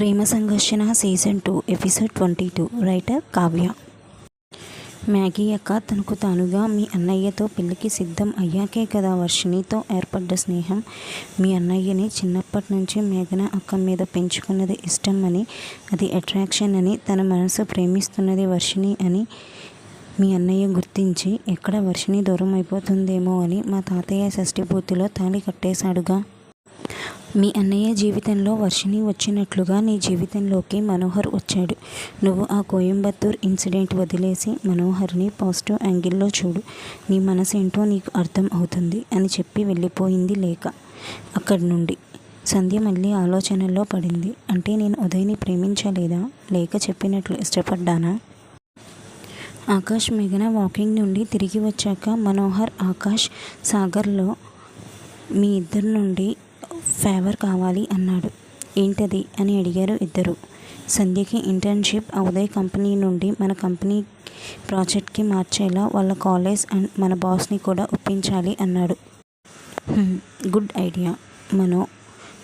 ప్రేమ సంఘర్షణ season two episode twenty two. Writer Kavya. Maggie అక్క తనకు తానుగా మీ అన్నయ్యతో పెళ్ళికి సిద్ధం అయ్యాకే కదా వర్షిణితో ఏర్పడ్డ స్నేహం. మీ అన్నయ్యని చిన్నప్పటి నుంచి మేఘన అక్క మీద పెంచుకున్నది ఇష్టం అని అది అట్రాక్షన్ అని తన మనసు ప్రేమిస్తున్నది వర్షిణి అని మీ అన్నయ్య గుర్తించి ఎక్కడ వర్షిణి దూరం అయిపోతుందేమో అని మా తాతయ్య షష్ఠిపూర్తిలో తాళి కట్టేశాడుగా. మీ అన్నయ్య జీవితంలో వర్షిణి వచ్చినట్లుగా నీ జీవితంలోకి మనోహర్ వచ్చాడు. నువ్వు ఆ కోయంబత్తూర్ ఇన్సిడెంట్ వదిలేసి మనోహర్ని పాజిటివ్ యాంగిల్లో చూడు. నీ మనసేంటో నీకు అర్థం అవుతుంది అని చెప్పి వెళ్ళిపోయింది లేక అక్కడి నుండి. సంధ్య మళ్ళీ ఆలోచనల్లో పడింది. అంటే నేను ఉదయ్ని ప్రేమించలేదా? లేక చెప్పినట్లు ఇష్టపడ్డానా? ఆకాష్ మేఘన వాకింగ్ నుండి తిరిగి వచ్చాక మనోహర్ ఆకాష్ సాగర్లో మీ ఇద్దరి నుండి ఫేవర్ కావాలి అన్నాడు. ఏంటది? అని అడిగారు ఇద్దరు. సంధ్యకి ఇంటర్న్షిప్ ఉదయ్ కంపెనీ నుండి మన కంపెనీ ప్రాజెక్ట్కి మార్చేలా వాళ్ళ కాలేజ్ అండ్ మన బాస్ని కూడా ఒప్పించాలి అన్నాడు. Good idea. మనో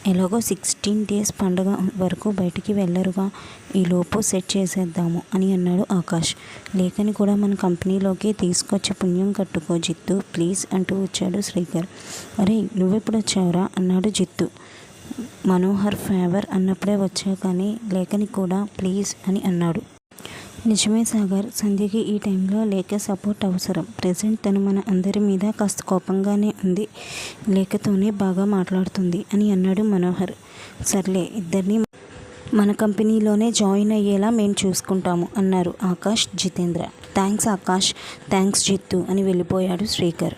ఎలాగో సిక్స్టీన్ డేస్ పండుగ వరకు బయటికి వెళ్ళరుగా. ఈలోపు సెట్ చేసేద్దాము అని అన్నాడు ఆకాష్. లేఖని కూడా మన కంపెనీలోకి తీసుకొచ్చి పుణ్యం కట్టుకో జిత్తు. ప్లీజ్ అంటూ వచ్చాడు శ్రీకర్. అరే నువ్వెప్పుడు వచ్చావురా? అన్నాడు జిత్తు. మనోహర్ ఫేవర్ అన్నప్పుడే వచ్చా కానీ లేఖని కూడా ప్లీజ్ అని అన్నాడు. నిజమే సాగర్. సంధ్యకి ఈ టైంలో లేఖ సపోర్ట్ అవసరం. ప్రజెంట్ తను మన అందరి మీద కాస్త కోపంగానే ఉంది. లేఖతోనే బాగా మాట్లాడుతుంది అని అన్నాడు మనోహర్. సర్లే ఇద్దరిని మన కంపెనీలోనే జాయిన్ అయ్యేలా మేము చూసుకుంటాము అన్నారు ఆకాష్ జితేంద్ర. థ్యాంక్స్ ఆకాష్ థ్యాంక్స్ జిత్తు అని వెళ్ళిపోయాడు శ్రీకర్.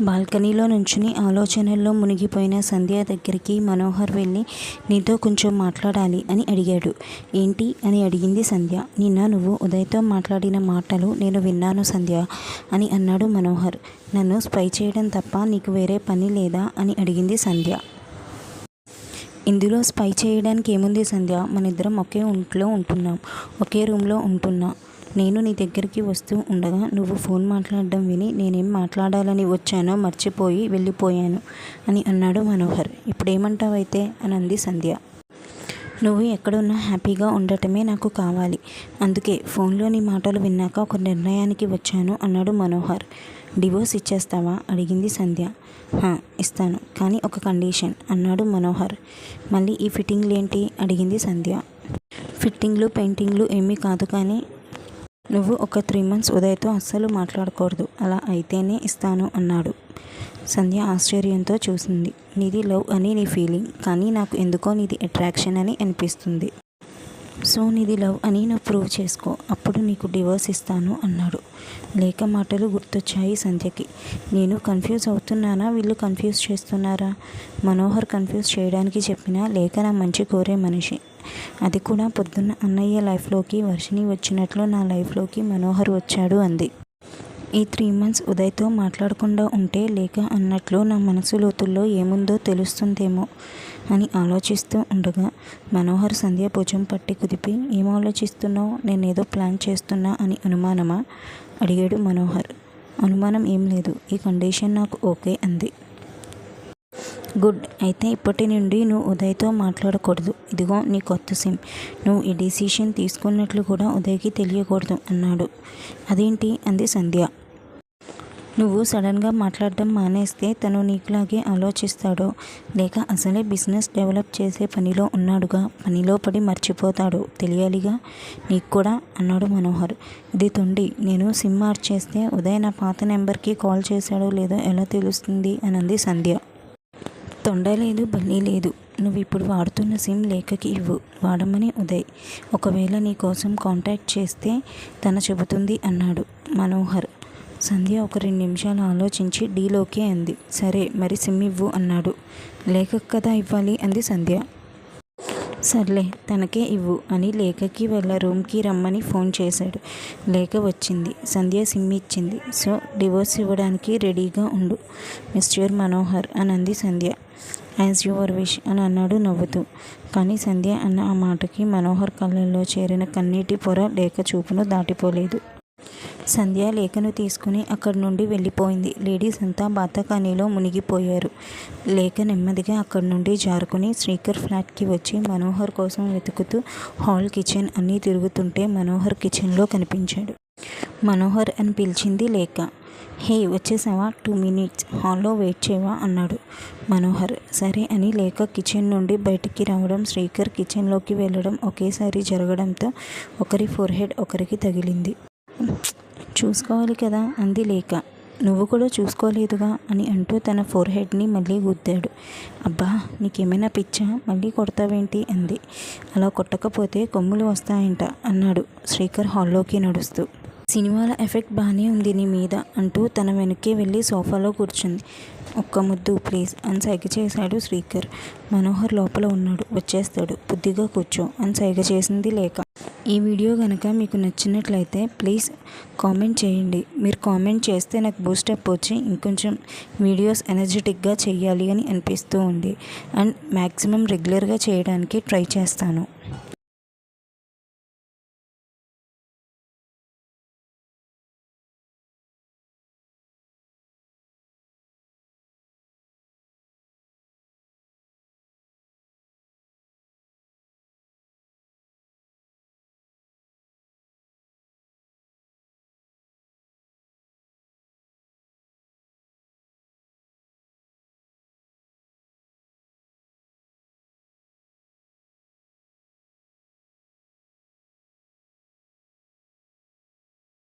బాల్కనీలో నుంచుని ఆలోచనల్లో మునిగిపోయిన సంధ్య దగ్గరికి మనోహర్ వెళ్ళి నీతో కొంచెం మాట్లాడాలి అని అడిగాడు. ఏంటి? అని అడిగింది సంధ్య. నిన్న నువ్వు ఉదయ్తో మాట్లాడిన మాటలు నేను విన్నాను సంధ్య అని అన్నాడు మనోహర్. నన్ను స్పై చేయడం తప్ప నీకు వేరే పని లేదా? అని అడిగింది సంధ్య. ఇందులో స్పై చేయడానికి ఏముంది సంధ్య? మన ఇద్దరం ఒకే ఇంట్లో ఉంటున్నాం ఒకే రూమ్లో ఉంటున్నా నేను నీ దగ్గరికి వస్తూ ఉండగా నువ్వు ఫోన్ మాట్లాడడం విని నేనేం మాట్లాడాలని వచ్చానో మర్చిపోయి వెళ్ళిపోయాను అని అన్నాడు మనోహర్. ఇప్పుడేమంటావైతే? అని అంది సంధ్య. నువ్వు ఎక్కడున్నా హ్యాపీగా ఉండటమే నాకు కావాలి. అందుకే ఫోన్లో నీ మాటలు విన్నాక ఒక నిర్ణయానికి వచ్చాను అన్నాడు మనోహర్. డివోర్స్ ఇచ్చేస్తావా? అడిగింది సంధ్య. "హా, ఇస్తాను కానీ ఒక కండిషన్ అన్నాడు మనోహర్. మళ్ళీ ఈ ఫిట్టింగ్లు ఏంటి అడిగింది సంధ్య. ఫిట్టింగ్లు పెయింటింగ్లు ఏమీ కాదు కానీ నువ్వు ఒక త్రీ మంత్స్ ఉదయ్తో అస్సలు మాట్లాడకూడదు. అలా అయితేనే ఇస్తాను అన్నాడు. సంధ్య ఆశ్చర్యంతో చూసింది. నీది లవ్ అని నీ ఫీలింగ్ కానీ నాకు ఎందుకో నీది అట్రాక్షన్ అని అనిపిస్తుంది. సో నీది లవ్ అని నువ్వు ప్రూవ్ చేసుకో. అప్పుడు నీకు డివోర్స్ ఇస్తాను అన్నాడు. లేక మాటలు గుర్తొచ్చాయి సంధ్యకి. నేను కన్ఫ్యూజ్ అవుతున్నానా? వీళ్ళు కన్ఫ్యూజ్ చేస్తున్నారా? మనోహర్ కన్ఫ్యూజ్ చేయడానికి చెప్పినా లేక నా మంచి కోరే మనిషి. అది కూడా పొద్దున్న అన్నయ్య లైఫ్లోకి వర్షిని వచ్చినట్లు నా లైఫ్లోకి మనోహర్ వచ్చాడు అంది. ఈ త్రీ మంత్స్ ఉదయ్తో మాట్లాడకుండా ఉంటే లేక అన్నట్లు నా మనసు లోతుల్లో ఏముందో తెలుస్తుందేమో అని ఆలోచిస్తూ ఉండగా మనోహర్ సంధ్య భుజం పట్టి కుదిపి ఏం ఆలోచిస్తున్నావు? నేనేదో ప్లాన్ చేస్తున్నా అని అనుమానమా? అడిగాడు మనోహర్. అనుమానం ఏం లేదు. ఈ కండిషన్ నాకు ఓకే అంది. గుడ్. అయితే ఇప్పటి నుండి నువ్వు ఉదయ్తో మాట్లాడకూడదు. ఇదిగో నీ కొత్త సిమ్. నువ్వు ఈ డిసిషన్ తీసుకున్నట్లు కూడా ఉదయ్కి తెలియకూడదు అన్నాడు. అదేంటి? అంది సంధ్య. నువ్వు సడన్గా మాట్లాడడం మానేస్తే తను నీకులాగే ఆలోచిస్తాడో. లేక అసలే బిజినెస్ డెవలప్ చేసే పనిలో ఉన్నాడుగా. పనిలో పడి మర్చిపోతాడు. తెలియాలిగా? నీకు కూడా? అన్నాడు మనోహర్. ఇది తొండి. నేను సిమ్ మార్చేస్తే ఉదయ్ నా పాత నెంబర్కి కాల్ చేశాడో లేదో ఎలా తెలుస్తుంది? అనంది సంధ్య. తొండ లేదు బల్లి లేదు. నువ్వు ఇప్పుడు వాడుతున్న సిమ్ లేఖకి ఇవ్వు. వాడమని ఉదయ్. ఒకవేళ నీ కోసం కాంటాక్ట్ చేస్తే తన చెబుతుంది అన్నాడు మనోహర్. సంధ్య ఒక రెండు నిమిషాలు ఆలోచించి డీలోకే అంది. సరే మరి సిమ్ ఇవ్వు అన్నాడు. లేఖ కదా ఇవ్వాలి అంది సంధ్య. సర్లే తనకే ఇవ్వు అని లేఖకి వాళ్ళ రూమ్కి రమ్మని ఫోన్ చేశాడు. లేఖ వచ్చింది. సంధ్య సిమ్ ఇచ్చింది. సో డివోర్స్ ఇవ్వడానికి రెడీగా ఉండు. మిస్టర్ మనోహర్ అని అంది సంధ్య. యాజ్ యువర్ విష్ అని అన్నాడు నవ్వుతూ. కానీ సంధ్య అన్న ఆ మాటకి మనోహర్ కళ్ళల్లో చేరిన కన్నీటి పొర లేఖ చూపును దాటిపోలేదు. సంధ్య లేఖను తీసుకుని అక్కడి నుండి వెళ్ళిపోయింది. లేడీస్ అంతా బాతాకానీలో మునిగిపోయారు. లేఖ నెమ్మదిగా అక్కడి నుండి జారుకుని శ్రీకర్ ఫ్లాట్కి వచ్చి మనోహర్ కోసం వెతుకుతూ హాల్ కిచెన్ అన్నీ తిరుగుతుంటే మనోహర్ కిచెన్లో కనిపించాడు. మనోహర్ అని పిలిచింది లేఖ. హే వచ్చేసావా? Two minutes. హాల్లో వెయిట్ చేయవా? అన్నాడు మనోహర్. సరే అని లేఖ కిచెన్ నుండి బయటికి రావడం శ్రీకర్ కిచెన్లోకి వెళ్ళడం ఒకేసారి జరగడంతో ఒకరి ఫోర్ హెడ్ ఒకరికి తగిలింది. చూసుకోవాలి కదా అంది లేఖ. నువ్వు కూడా చూసుకోలేదుగా అని అంటూ తన ఫోర్ హెడ్ని మళ్ళీ గుద్దాడు. అబ్బా నీకేమైనా పిచ్చా? మళ్ళీ కొడతావేంటి? అంది. అలా కొట్టకపోతే కొమ్ములు వస్తాయంట అన్నాడు శ్రీకర్ హాల్లోకి నడుస్తూ. సినిమాల ఎఫెక్ట్ బాగానే ఉంది నీ మీద అంటూ తన వెనక్కి వెళ్ళి సోఫాలో కూర్చుంది. ఒక్క ముద్దు ప్లీజ్ అని సైగ చేశాడు శ్రీకర్. మనోహర్ లోపల ఉన్నాడు వచ్చేస్తాడు. బుద్ధిగా కూర్చో అని సైగ చేసింది లేక ఈ వీడియో కనుక మీకు నచ్చినట్లయితే ప్లీజ్ కామెంట్ చేయండి. మీరు కామెంట్ చేస్తే నాకు బూస్టప్ వచ్చి ఇంకొంచెం వీడియోస్ ఎనర్జెటిక్గా చేయాలి అని అనిపిస్తూ ఉంది. అండ్ మ్యాక్సిమం రెగ్యులర్గా చేయడానికి ట్రై చేస్తాను.